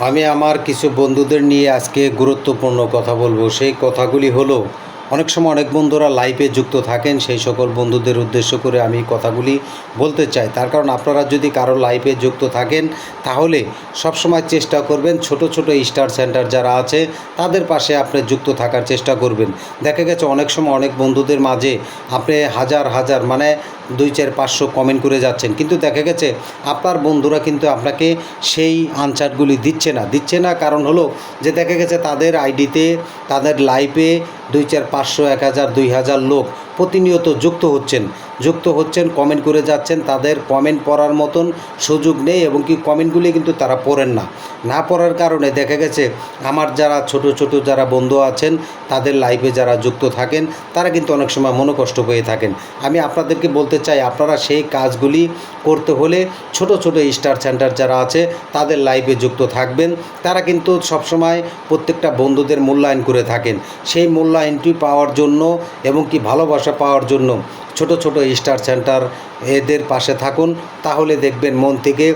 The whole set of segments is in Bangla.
আমি আমার কিছু বন্ধুদের নিয়ে আজকে গুরুত্বপূর্ণ কথা বলব। সেই কথাগুলি হলো, অনেক সময় অনেক বন্ধুরা লাইভে যুক্ত থাকেন, সেই সকল বন্ধুদের উদ্দেশ্য করে আমি কথাগুলি বলতে চাই। তার কারণ আপনারা যদি কারও লাইভে যুক্ত থাকেন, তাহলে সবসময় চেষ্টা করবেন ছোট ছোট স্টার সেন্টার যারা আছে, তাদের পাশে আপনি যুক্ত থাকার চেষ্টা করবেন। দেখা গেছে অনেক সময় অনেক বন্ধুদের মাঝে আপনি হাজার হাজার মানে দুই চার পাঁচশো কমেন্ট করে যাচ্ছেন। কিন্তু দেখা গেছে, আপনার বন্ধুরা কিন্তু আপনাকে সেই আনসারগুলি দিচ্ছে না। দিচ্ছে না কারণ হলো যে দেখা গেছে তাদের আইডিতে, তাদের লাইফে দুই চার পাঁচশো, এক হাজার, দুই হাজার লোক প্রতিনিয়ত যুক্ত হচ্ছেন। যুক্ত হচ্ছেন কমেন্ট করে যাচ্ছেন, তাদের কমেন্ট পড়ার মতন সুযোগ নেই এবং কি কমেন্টগুলি কিন্তু তারা পড়েন না। না পড়ার কারণে দেখা গেছে, আমার যারা ছোট ছোট যারা বন্ধু আছেন, তাদের লাইফে যারা যুক্ত থাকেন, তারা কিন্তু অনেক সময় মনোকষ্ট পেয়ে থাকেন। আমি আপনাদেরকে বলতে চাই, আপনারা সেই কাজগুলি করতে হলে ছোট ছোট স্টার সেন্টার যারা আছে, তাদের লাইফে যুক্ত থাকবেন। তারা কিন্তু সবসময় প্রত্যেকটা বন্ধুদের মূল্যায়ন করে থাকেন। সেই মূল্যায়নটি পাওয়ার জন্য এবং কি ভালোবাসা পাওয়ার জন্য ছোট ছোট স্টার সেন্টার এদের পাশে থাকুন তাহলে দেখবেন মন থেকে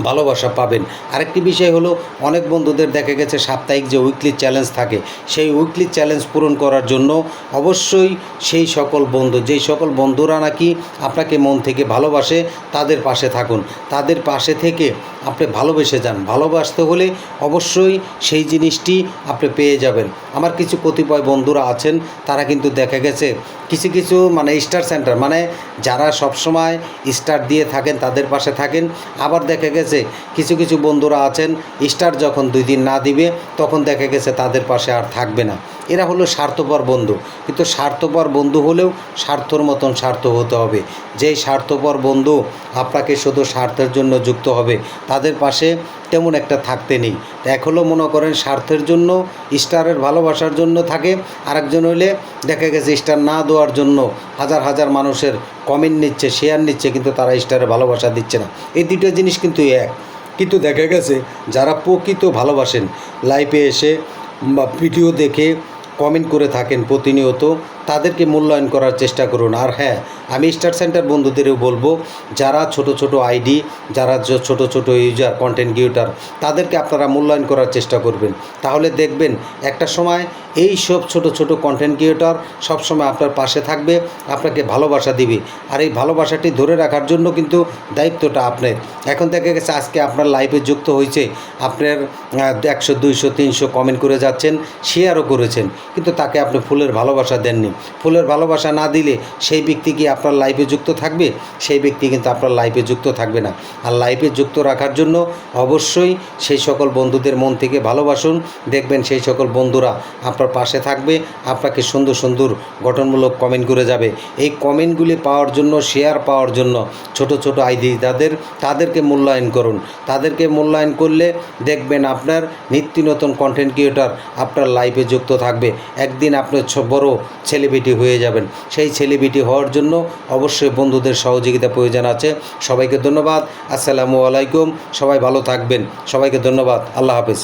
ভালোবাসা পাবেন। আরেকটি বিষয় হলো, অনেক বন্ধুদের দেখা গেছে সাপ্তাহিক যে উইকলি চ্যালেঞ্জ থাকে, সেই উইকলি চ্যালেঞ্জ পূরণ করার জন্য অবশ্যই সেই সকল বন্ধু, যেই সকল বন্ধুরা নাকি আপনাকে মন থেকে ভালোবাসে, তাদের পাশে থাকুন। তাদের পাশে থেকে আপনি ভালোবেসে যান। ভালোবাসতে হলে অবশ্যই সেই জিনিসটি আপনি পেয়ে যাবেন। আমার কিছু কতিপয় বন্ধুরা আছেন, তারা কিন্তু দেখা গেছে কিছু কিছু মানে স্টার সেন্টার মানে যারা সবসময় স্টার দিয়ে থাকেন, তাদের পাশে থাকেন। আবার দেখা গেছে কিছু কিছু বন্ধুরা আছেন স্টার যখন দুই দিন না দিবে, তখন দেখা গেছে তাদের পাশে আর থাকবে না। এরা হলো স্বার্থপর বন্ধু। কিন্তু স্বার্থপর বন্ধু হলেও স্বার্থর মতন স্বার্থ হতে হবে। যেই স্বার্থপর বন্ধু আপনাকে শুধু স্বার্থের জন্য যুক্ত হবে, তাদের পাশে তেমন একটা থাকতে নেই। এক হলো মনে করেন স্বার্থের জন্য, স্টারের ভালোবাসার জন্য থাকে। আরেকজন হইলে দেখা গেছে স্টার না দেওয়ার জন্য হাজার হাজার মানুষের কমেন্ট নিচ্ছে শেয়ার নিচ্ছে, কিন্তু তারা স্টারের ভালোবাসা দিচ্ছে না। এই দুটো জিনিস কিন্তু এক। কিন্তু দেখা গেছে যারা প্রকৃত ভালোবাসেন লাইফে এসে বা ভিডিও দেখে কমেন্ট করে থাকেন প্রতিনিয়ত। তাদেরকে মূল্যায়ন করার চেষ্টা করুন। আর হ্যাঁ আমি স্টার সেন্টার বন্ধুদেরও বলব, যারা ছোট ছোট আইডি যারা ছোট ছোট ইউজার কন্টেন্ট ক্রিয়েটার তাদেরকে আপনারা মূল্যায়ন করার চেষ্টা করবেন। তাহলে দেখবেন, একটা সময় এই সব ছোট ছোট কন্টেন্ট ক্রিয়েটর সবসময় আপনার পাশে থাকবে, আপনাকে ভালোবাসা দিবে। আর এই ভালোবাসাটি ধরে রাখার জন্য কিন্তু দায়িত্বটা আপনার। এখন দেখা গেছে, আজকে আপনার লাইফে যুক্ত হয়েছে, আপনার একশো, দুইশো, তিনশো কমেন্ট করে যাচ্ছেন শেয়ারও করেছেন, কিন্তু তাকে আপনি ফুলের ভালোবাসা দেননি। ফুলের ভালোবাসা না দিলে সেই ব্যক্তি কি আপনার লাইফে যুক্ত থাকবে? সেই ব্যক্তি কিন্তু আপনার লাইফে যুক্ত থাকবে না। আর লাইফে যুক্ত রাখার জন্য অবশ্যই সেই সকল বন্ধুদের মন থেকে ভালোবাসুন। দেখবেন সেই সকল বন্ধুরা আপনার পাশে থাকবে। আপনাকে সুন্দর সুন্দর গঠনমূলক কমেন্ট করে যাবে। এই কমেন্টগুলি পাওয়ার জন্য শেয়ার পাওয়ার জন্য ছোট ছোট আইডি তাদের, তাদেরকে মূল্যায়ন করুন। তাদেরকে মূল্যায়ন করলে দেখবেন আপনার নিত্য নতুন কন্টেন্ট ক্রিয়েটর আপনার লাইফে যুক্ত থাকবে। একদিন আপনার বড় সেলিব্রিটি হয়ে যাবেন। সেই সেলিব্রিটি হওয়ার জন্য অবশ্যই বন্ধুদের সহযোগিতা প্রয়োজন আছে। সবাইকে ধন্যবাদ। আসসালামু আলাইকুম। সবাই ভালো থাকবেন। সবাইকে ধন্যবাদ। আল্লাহ হাফেজ।